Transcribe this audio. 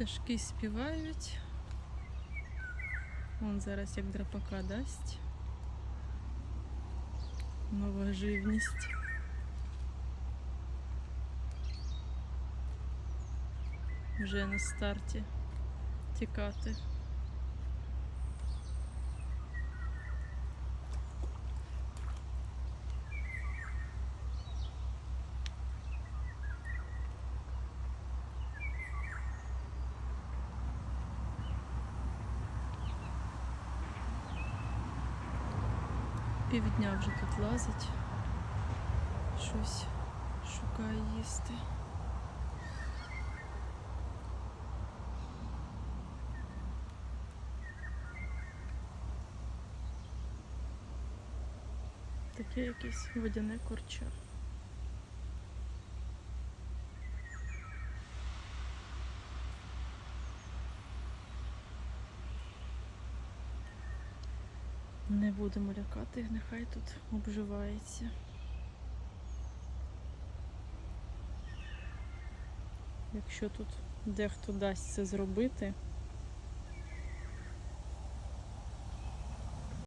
Пташки співають. Вон зараз як драпака дасть. Нова живність. Вже на старті тікати. Півдня вже тут лазить. Щось шукає їсти. Таке якесь водяне корча. Не будемо лякати, нехай тут обживається. Якщо тут дехто дасть це зробити,